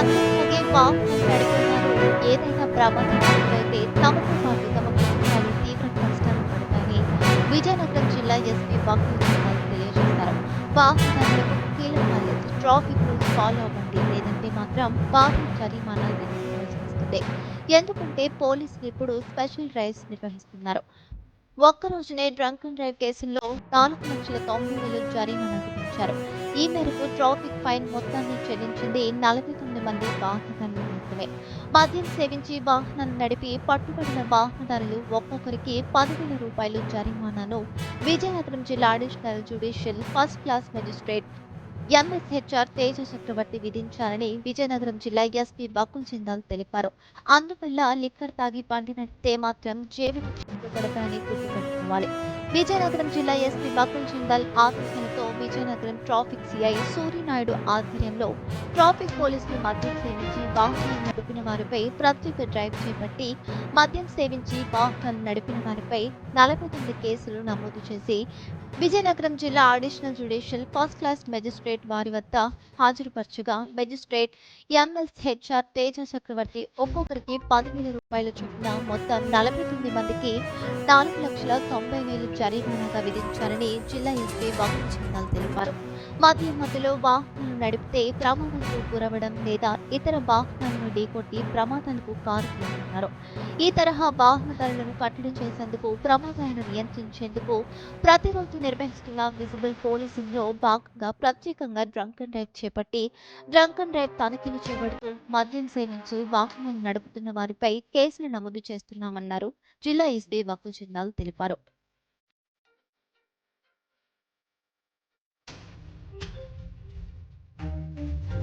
అందుకే వాహనం నడిపేవారు ఏదైనా ప్రమాదం అయితే తమతో పాటు తమ కుటుంబాలు తీవ్ర కష్టాలు పడతాయని విజయనగరం జిల్లా ఎస్పీ బక్కుల శ్రీనివాస్ తెలియజేశారు వాహనాలకు కీలక ట్రాఫిక్ రూల్స్ ఫాలో అవ్వండి. లేదంటే మాత్రం భారీ జరిమానాలు విధించవలసి ఎందుకంటే పోలీసులు ఇప్పుడు స్పెషల్ డ్రైవ్స్ నిర్వహిస్తున్నారు ఒక్క రోజునే డ్రంక్ అండ్ డ్రైవ్ కేసుల్లో నాలుగు లక్షల తొంభై వేలు జరిమానా విధించారు ఈ మేరకు ట్రాఫిక్ ఫైన్ మొత్తాన్ని చెల్లించింది నలభై తొమ్మిది మంది వాహనాలు మాత్రమే. మద్యం సేవించి వాహనాలు నడిపి పట్టుబడిన వాహనదారులు ఒక్కొక్కరికి పదివేల రూపాయలు జరిమానాను విజయనగరం జిల్లా additional judicial first class magistrate MSHR Teja Chakravarthi విధించాలని విజయనగరం జిల్లా ఎస్పీ బకుల్ జిందాల్ తెలిపారు. అందువల్ల లిక్కర్ తాగి పండినట్టే మాత్రం జేబు గుర్తుపెట్టుకోవాలి. విజయనగరం జిల్లా SP Bakul Jindal office Vizianagaram traffic CI Suryanaidu ఆధ్వర్యంలో ట్రాఫిక్ పోలీసులు మద్యం సేవించి వాహనాలు నడిపిన వారిపై ప్రత్యేక డ్రైవ్ చేపట్టి మద్యం సేవించి వాహనాలు నడిపిన వారిపై నలభై తొమ్మిది కేసులు నమోదు చేసి విజయనగరం జిల్లా additional judicial first class magistrate వారి వద్ద హాజరుపరచగా magistrate MS HR Teja Chakravarthi ఒక్కొక్కరికి పదివేల రూపాయల చొప్పున మొత్తం నలభై తొమ్మిది మందికి నాలుగు లక్షల తొంభై వేలు జరిమానాగా విధించారని జిల్లా ఎస్పీ వకుల్ చెందాలి తెలిపారు మధ్య మధ్యలో వాహనాలు నడిపితే ప్రమాదాలకు గురవడం లేదా ఇతర వాహనాలను ఢీకొట్టి ప్రమాదాలకు కారుతున్నారు ఈ తరహా వాహనదారులను కట్టడి చేసేందుకు ప్రమాదాలను నియంత్రించేందుకు ప్రతిరోజు నిర్వహిస్తున్న విజిబుల్ పోలీసింగ్లో భాగంగా ప్రత్యేకంగా డ్రంక్ అండ్ డ్రైవ్ చేపట్టి డ్రంక్ అండ్ డ్రైవ్ తనిఖీలు చేపడుతూ మద్యం సేవించి వాహనాలు నడుపుతున్న వారిపై కేసులు నమోదు చేస్తున్నామన్నారు. జిల్లా ఎస్పీ వకుల్ జిందాల్ తెలిపారు.